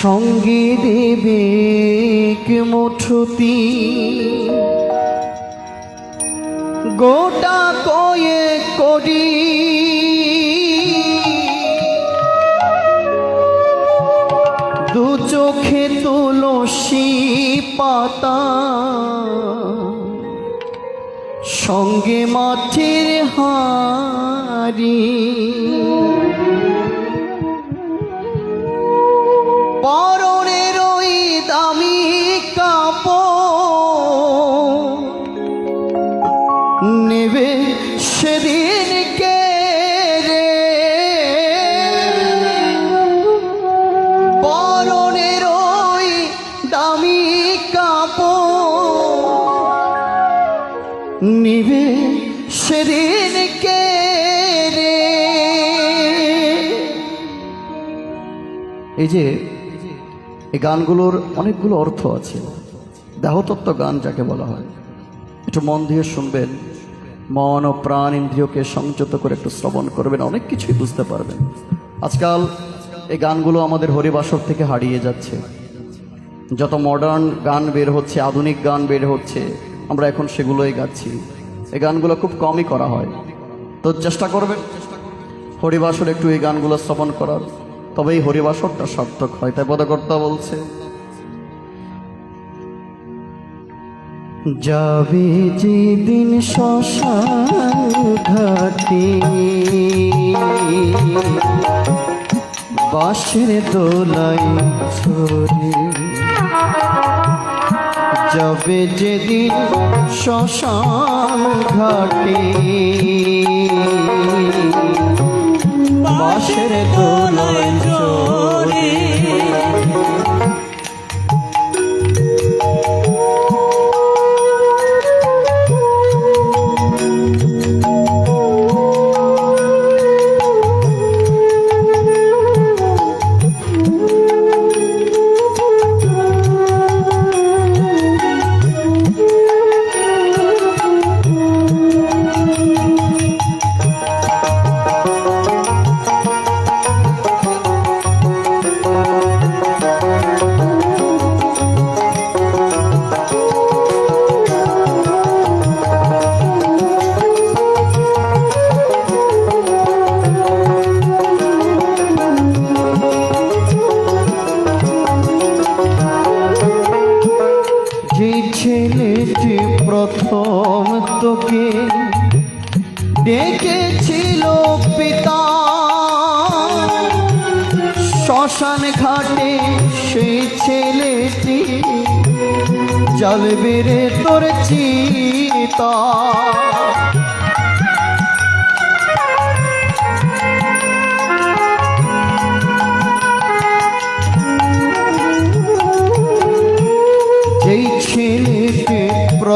সঙ্গে দেবে মুঠুতি? গোটা কয়ে করি। দু চোখে তুলসী পাতা সঙ্গে মাঠের হারি পরনের ওই দামি কাপড় নেবে সেদিন কে রে? পরনের ওই দামি কাপড় নিবে সেদিন কে এই যে এই গানগুলোর অনেকগুলো অর্থ আছে। দেহতত্ত্ব গান যাকে বলা হয়। একটু মন দিয়ে শুনবেন। মন ও প্রাণ ইন্দ্রিয়কে সংযত করে একটু শ্রবণ করবেন, অনেক কিছুই বুঝতে পারবেন। আজকাল এই গানগুলো আমাদের হরিবাসর থেকে হারিয়ে যাচ্ছে। যত মডার্ন গান বের হচ্ছে, আধুনিক গান বের হচ্ছে, আমরা এখন সেগুলোই গাচ্ছি। এই গানগুলো খুব কমই করা হয়। তো চেষ্টা করবেন হরিবাসর একটু এই গানগুলো শ্রবণ করার। তবেই হরিবাসরটা সার্থক হয়, তাই পদকর্তা বলছে, যাবে যেদিন শ্মশান ঘাটে, বাঁশের দোলাই ছড়ে যাবে যেদিন শ্মশান ঘাটে বাঁশের দোলাই ছেলেটি প্রথম তোকে ডেকেছিল পিতা। শ্মশান ঘাটে সেই ছেলেটি জল বেড়ে তোর চিতা।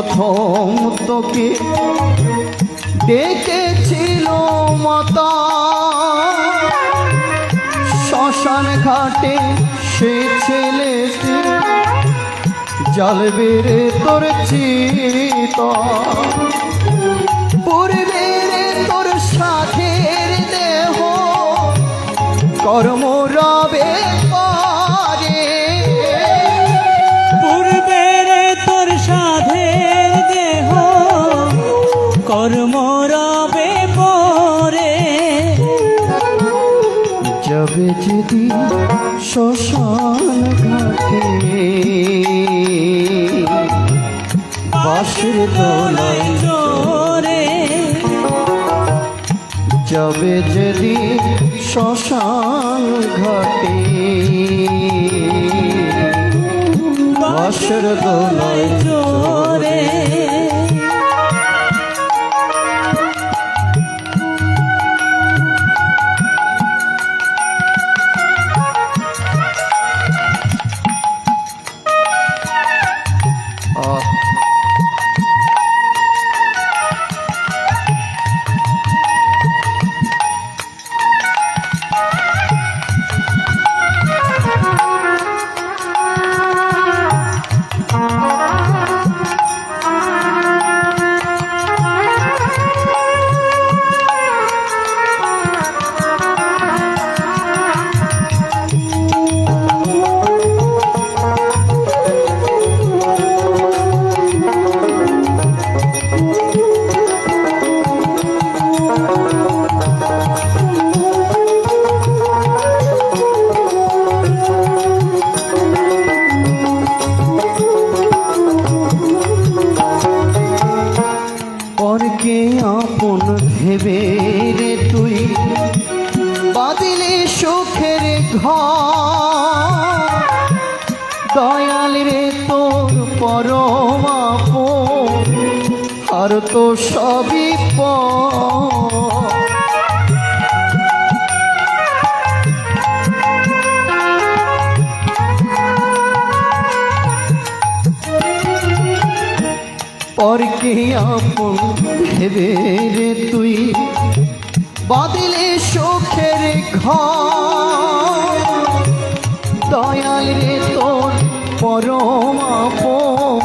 প্রথম তোকে ডেকেছিল মাতা। শ্মশান ঘাটে সে ছেলেটি জল বেড়ে তোর চিত পূর্বে তোর সাথের দেহ কর্ম রবে যাবে যদি শ্মশান ঘাটে বাসের দোলাই জোরে যাবে যদি শ্মশান ঘাটে বাসের দোলাই জোরে ভেবে রে তুই বাদিলে সুখের ঘর। দয়াল রে তোর পরমাপ আর তো সবই পর। পরকে আপন রে তুই। বাদিলে সুখের ঘর। রে তোর পরম আপন।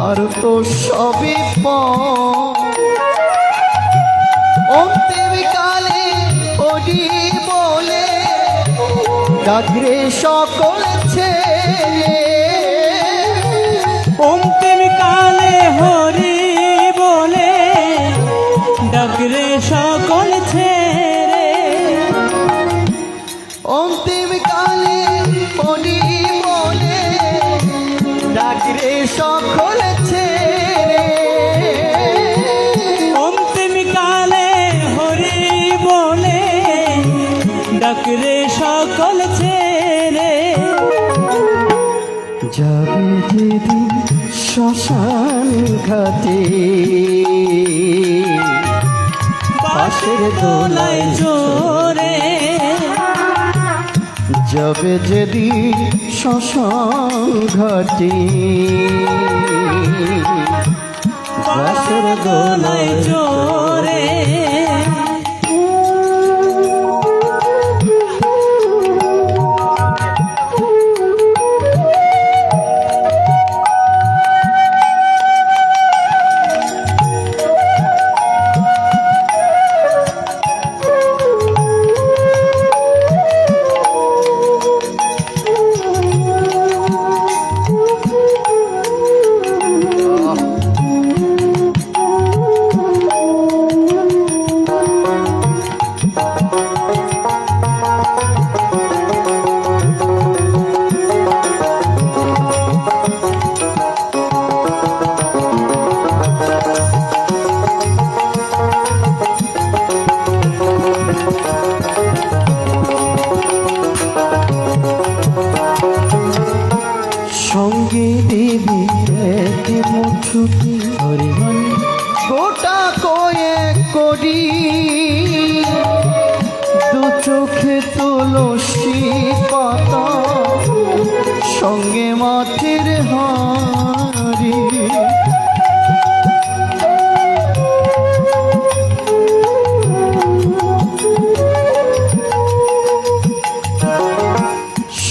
আর তো সবই অন্তিম কালে ওডি বলে ডাকরে সকল ছেড়ে। অন্তিম কালে মনি মনে ডাকরে সকল পাশের দোলাই জোরে। যাবে যদি শ্মশান ঘাটে। দোলাই জোরে।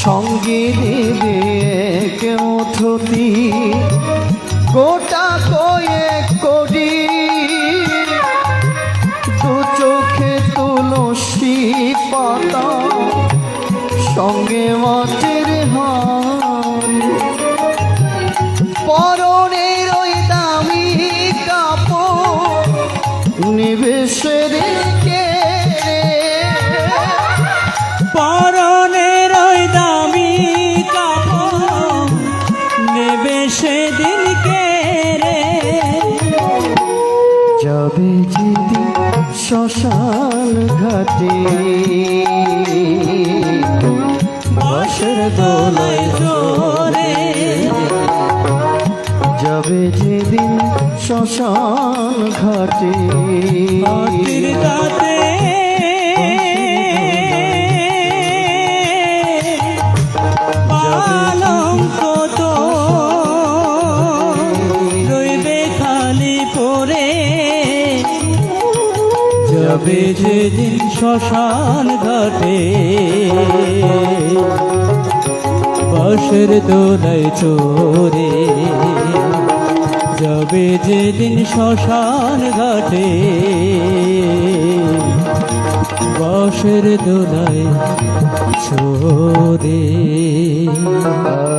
সঙ্গে দেবে এক গোটা কয়েক কোটি। দু চোখে তুলসী পাতা সঙ্গে মাটির যেদিন শ্মশান ঘাটে। বাসের দোলায় জোরে। যাবে যেদিন শ্মশান ঘাটে। শ্মশান ঘাটে। বাসের দোলায় চোরে যাবে যেদিন শ্মশান ঘাটে। বাসের দোলায় ছোরে আ